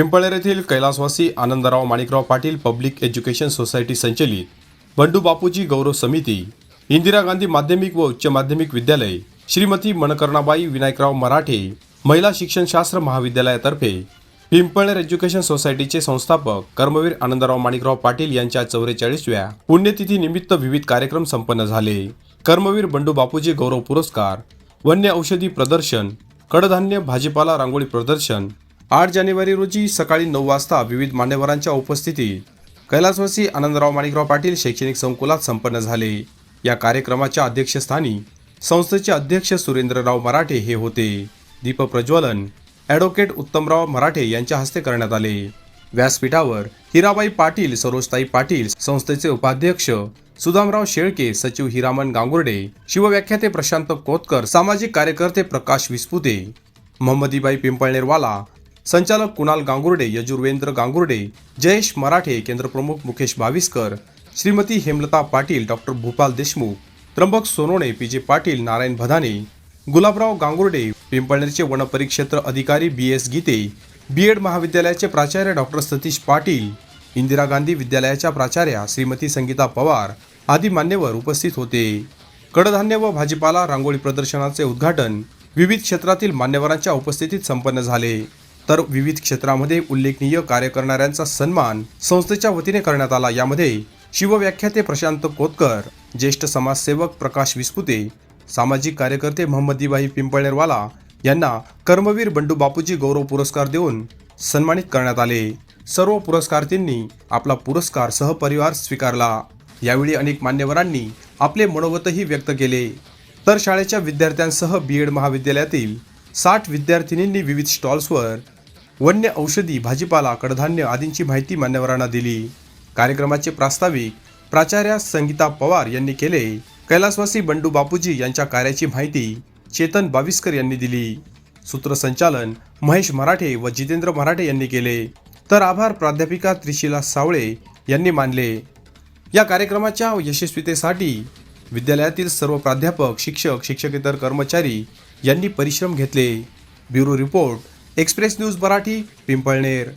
पिंपळेर येथील कैलासवासी Anandrao Manikrao Patil public education society संचलित बंडू बापूजी गौरव समिती इंदिरा गांधी माध्यमिक व उच्च माध्यमिक विद्यालय श्रीमती मनकर्णाबाई विनायकराव मराठे महिला शिक्षणशास्त्र महाविद्यालयातर्फे पिंपळनेर एज्युकेशन सोसायटीचे संस्थापक कर्मवीर आनंदराव माणिकराव पाटील यांच्या चौवेचाळीसव्या पुण्यतिथीनिमित्त विविध कार्यक्रम संपन्न झाले. कर्मवीर बंडू बापूजी गौरव पुरस्कार वन्य औषधी प्रदर्शन कडधान्य भाजीपाला रांगोळी प्रदर्शन आठ जानेवारी रोजी सकाळी नऊ वाजता विविध मान्यवरांच्या उपस्थितीत कैलासवासी आनंदराव माणिकराव पाटील शैक्षणिक संकुलात संपन्न झाले. या कार्यक्रमाच्या अध्यक्षस्थानी संस्थेचे अध्यक्ष सुरेंद्रराव मराठे हे होते. दीपप्रज्वलन ॲडव्होकेट उत्तमराव मराठे यांच्या हस्ते करण्यात आले. व्यासपीठावर हिराबाई पाटील सरोजताई पाटील संस्थेचे उपाध्यक्ष सुदामराव शेळके सचिव हिरामन गांगुर्डे शिवव्याख्याते प्रशांत कोतकर सामाजिक कार्यकर्ते प्रकाश विस्पुते मोहम्मदीबाई पिंपळनेरवाला संचालक Kunal Gangurde Yajurvendra Gangurde Jayesh Marathe केंद्रप्रमुख Mukesh Bhaviskar Shrimati Hemlata Patil doctor Bhupal Deshmukh Trimbak Sonone P J Patil Narayan Bhadane Gulabrao Gangurde पिंपळनेरचे वनपरिक्षेत्र अधिकारी बी एस गीते बी एड महाविद्यालयाचे प्राचार्य डॉक्टर सतीश पाटील इंदिरा गांधी विद्यालयाच्या प्राचार्या श्रीमती संगीता पवार आदी मान्यवर उपस्थित होते. कडधान्य व भाजीपाला रांगोळी प्रदर्शनाचे उद्घाटन विविध क्षेत्रातील मान्यवरांच्या उपस्थितीत संपन्न झाले. तर विविध क्षेत्रामध्ये उल्लेखनीय कार्य करणाऱ्यांचा सन्मान संस्थेच्या वतीने करण्यात आला. यामध्ये शिवव्याख्याते प्रशांत कोतकर ज्येष्ठ समाजसेवक प्रकाश विस्पुते सामाजिक कार्यकर्ते मोहम्मदीबाई पिंपळनेरवाला यांना कर्मवीर बंडू बापूजी गौरव पुरस्कार देऊन सन्मानित करण्यात आले. सर्व पुरस्कारार्थींनी आपला पुरस्कार सहपरिवार स्वीकारला. यावेळी अनेक मान्यवरांनी आपले मनोगतही व्यक्त केले. तर शाळेच्या विद्यार्थ्यांसह बी एड महाविद्यालयातील साठ विद्यार्थिनींनी विविध स्टॉल्सवर वन्य औषधी भाजीपाला कडधान्य आदींची माहिती मान्यवरांना दिली. कार्यक्रमाचे प्रास्ताविक प्राचार्या संगीता पवार यांनी केले. कैलासवासी बंडू बापूजी यांच्या कार्याची माहिती चेतन बाविस्कर यांनी दिली. सूत्रसंचालन महेश मराठे व जितेंद्र मराठे यांनी केले. तर आभार प्राध्यापिका त्रिशिला सावळे यांनी मानले. या कार्यक्रमाच्या यशस्वीतेसाठी विद्यालयातील सर्व प्राध्यापक शिक्षक शिक्षकेतर कर्मचारी यांनी परिश्रम घेतले. Bureau report express news Marathi Pimpalner.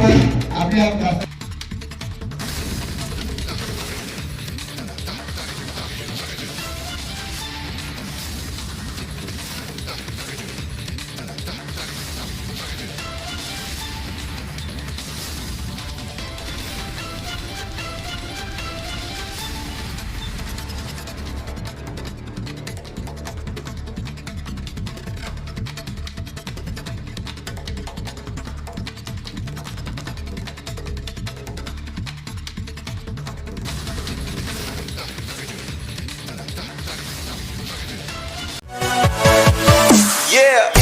आपण आपल्या Yeah.